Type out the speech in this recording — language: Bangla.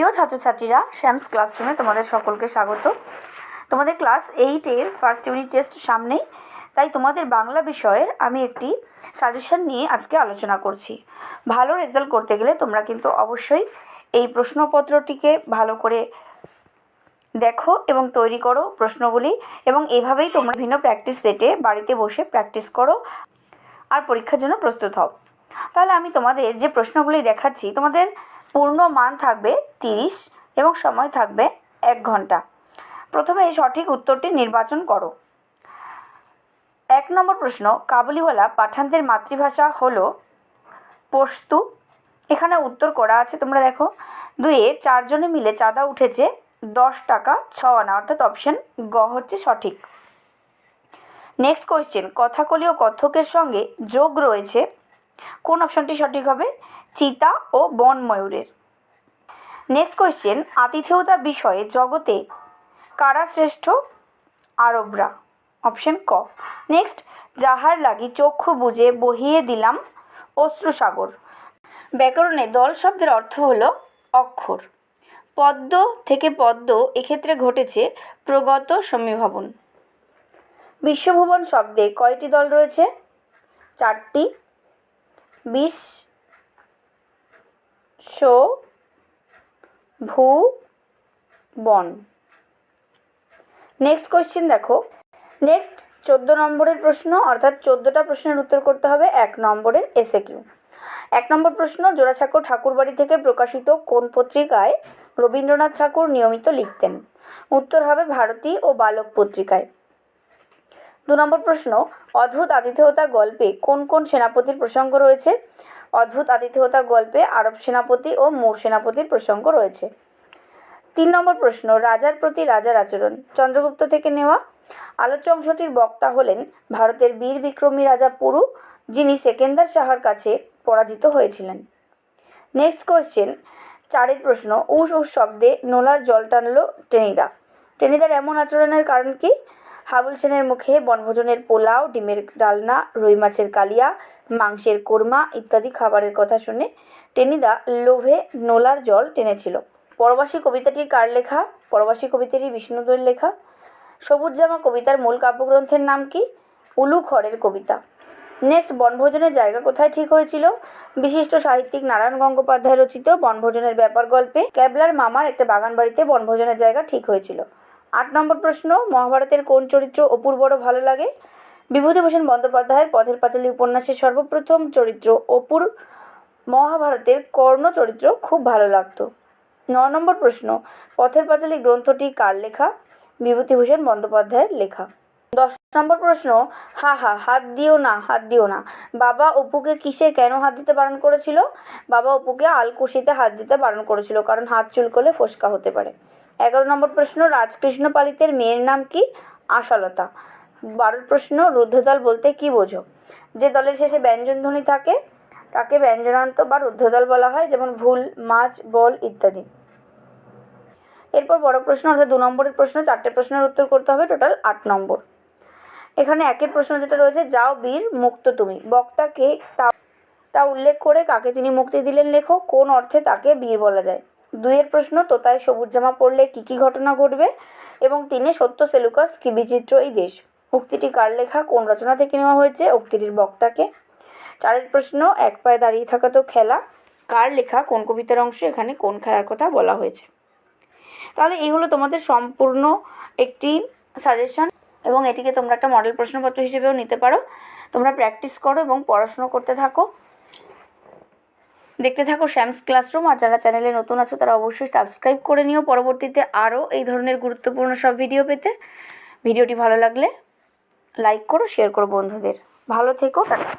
প্রিয় ছাত্রছাত্রীরা, শ্যামস ক্লাসরুমে তোমাদের সকলকে স্বাগত। তোমাদের ক্লাস এইটের ফার্স্ট ইউনিট টেস্ট সামনেই, তাই তোমাদের বাংলা বিষয়ের আমি একটি সাজেশন নিয়ে আজকে আলোচনা করছি। ভালো রেজাল্ট করতে গেলে তোমরা কিন্তু অবশ্যই এই প্রশ্নপত্রটিকে ভালো করে দেখো এবং তৈরি করো প্রশ্নগুলি এবং এভাবেই তোমরা ভিন্ন প্র্যাকটিস সেটে বাড়িতে বসে প্র্যাকটিস করো আর পরীক্ষার জন্য প্রস্তুত হও। তাহলে আমি তোমাদের যে প্রশ্নগুলি দেখাচ্ছি, তোমাদের পূর্ণ মান থাকবে তিরিশ এবং সময় থাকবে এক ঘণ্টা। প্রথমে সঠিক উত্তরটি নির্বাচন করো। এক নম্বর প্রশ্ন, কাবুলিওয়ালা পাঠানদের মাতৃভাষা হলো পশতু এখানে উত্তর করা আছে, তোমরা দেখো। দুয়ে চারজনে মিলে চাঁদা উঠেছে, দশ টাকা ছ আনা অর্থাৎ অপশন গ হচ্ছে সঠিক। নেক্সট কোয়েশ্চেন, কথাকলি ও কথকের সঙ্গে যোগ রয়েছে, কোন অপশনটি সঠিক হবে? চিতা ও বন ময়ূরের। নেক্সট কোয়েশ্চেন আতিথেয়তা বিষয়ে জগতে কারা শ্রেষ্ঠ? আরবরা। অপশন ক। নেক্সট যাহার লাগি চক্ষু বুঝে বহিয়ে দিলাম অশ্রুসাগর। ব্যাকরণে দল শব্দের অর্থ হলো অক্ষর। পদ্ম থেকে পদ্ম এক্ষেত্রে ঘটেছে প্রগত সমীভবন। বিশ্বভুবন শব্দে কয়টি দল রয়েছে? চারটি। বিশ শো ভূ বন। নেক্সট কোয়েশ্চেন দেখো। নেক্সট চোদ্দ নম্বরের প্রশ্ন, অর্থাৎ চোদ্দোটা প্রশ্নের উত্তর করতে হবে এক নম্বরের এসে কিউ এক নম্বর প্রশ্ন জোড়াসাঁকো ঠাকুরবাড়ি থেকে প্রকাশিত কোন পত্রিকায় রবীন্দ্রনাথ ঠাকুর নিয়মিত লিখতেন? উত্তর হবে ভারতী ও বালক পত্রিকায়। দু নম্বর প্রশ্ন, অদ্ভুত আতিথেয়তা গল্পে কোন কোন সেনাপতির প্রসঙ্গ রয়েছে? অদ্ভুত আতিথেয়তা গল্পে আরব সেনাপতি ও মোর সেনাপতির প্রসঙ্গ রয়েছে। তিন নম্বর প্রশ্ন, রাজার প্রতি রাজার আচরণ। চন্দ্রগুপ্ত থেকে নেওয়া আলোচ্য অংশটির বক্তা হলেন ভারতের বীর বিক্রমী রাজা পুরু, যিনি সেকেন্দার শাহার কাছে পরাজিত হয়েছিলেন। নেক্সট কোয়েশ্চেন চারের প্রশ্ন, উস উস শব্দে নোলার জল টানলো টেনিদা। টেনিদার এমন আচরণের কারণ কি? হাবুল সেনের মুখে বনভোজনের পোলাও, ডিমের ডালনা, রুই মাছের কালিয়া, মাংসের কোরমা ইত্যাদি খাবারের কথা শুনে টেনিদা লোভে নোলার জল টেনেছিল। পরবাসী কবিতাটি কার লেখা? পরবাসী কবিতাটি বিষ্ণুদয়ের লেখা। সবুজ জামা কবিতার মূল কাব্যগ্রন্থের নাম কি? উলু খড়ের কবিতা। নেক্সট, বনভোজনের জায়গা কোথায় ঠিক হয়েছিল? বিশিষ্ট সাহিত্যিক নারায়ণ গঙ্গোপাধ্যায় রচিত বনভোজনের ব্যাপার গল্পে ক্যাবলার মামার একটা বাগান বাড়িতে বনভোজনের জায়গা ঠিক হয়েছিল। আট নম্বর প্রশ্ন, মহাভারতের কোন চরিত্র অপুর বড় ভালো লাগে? বিভূতিভূষণ বন্দ্যোপাধ্যায়ের পথের পাঁচালী উপন্যাসের সর্বপ্রথম চরিত্র অপুর মহাভারতের কর্ণ চরিত্র খুব ভালো লাগতো। ন নম্বর প্রশ্ন, পথের পাঁচালী গ্রন্থটি কার লেখা? বিভূতিভূষণ বন্দ্যোপাধ্যায়ের লেখা। দশ নম্বর প্রশ্ন, হা হা, হাত দিও না, হাত দিও না। বাবা অপুকে কিসে কেন হাত দিতে বারণ করেছিল? বাবা অপুকে আলকুশিতে হাত দিতে বারণ করেছিল, কারণ হাত চুলকলে ফোসকা হতে পারে। এগারো নম্বর প্রশ্ন, রাজকৃষ্ণ পালিতের মেয়ের নাম কি? আশালতা। বারোর প্রশ্ন, রুদ্ধদল বলতে কি বোঝো? যে দলের শেষে ব্যঞ্জনধ্বনি থাকে, তাকে ব্যঞ্জনান্ত বা রুদ্ধদল বলা হয়, যেমন ভুল, মাছ, বল ইত্যাদি। এরপর বড় প্রশ্ন, অর্থাৎ দু নম্বরের প্রশ্ন, চারটে প্রশ্নের উত্তর করতে হবে, টোটাল আট নম্বর। এখানে একের প্রশ্ন যেটা রয়েছে, যাও বীর, মুক্ত তুমি। বক্তাকে তা তা উল্লেখ করে কাকে তিনি মুক্তি দিলেন লেখো? কোন অর্থে তাকে বীর বলা যায়? দুইয়ের প্রশ্ন তোতায় সবুজ জামা পড়লে কী কী ঘটনা ঘটবে? এবং তিনে, সত্য সেলুকাস কি বিচিত্র এই দেশ? উক্তিটি কার লেখা? কোন রচনা থেকে নেওয়া হয়েছে? উক্তিটির বক্তাকে। চারের প্রশ্ন, এক পায়ে দাঁড়িয়ে থাকা তো খেলা। কার লেখা? কোন কবিতার অংশ? এখানে কোন খেলার কথা বলা হয়েছে? তাহলে এই হলো তোমাদের সম্পূর্ণ একটি সাজেশন এবং এটিকে তোমরা একটা মডেল প্রশ্নপত্র হিসেবেও নিতে পারো। তোমরা প্র্যাকটিস করো এবং পড়াশুনো করতে থাকো। দেখতে থাকো শ্যামস ক্লাসরুম আর যারা চ্যানেলে নতুন আছো, তারা অবশ্যই সাবস্ক্রাইব করে নিও। পরবর্তীতে আরও এই ধরনের গুরুত্বপূর্ণ সব ভিডিও পেতে। ভিডিওটি ভালো লাগলে লাইক করো শেয়ার করো বন্ধুদের। ভালো থেকো, টাটা।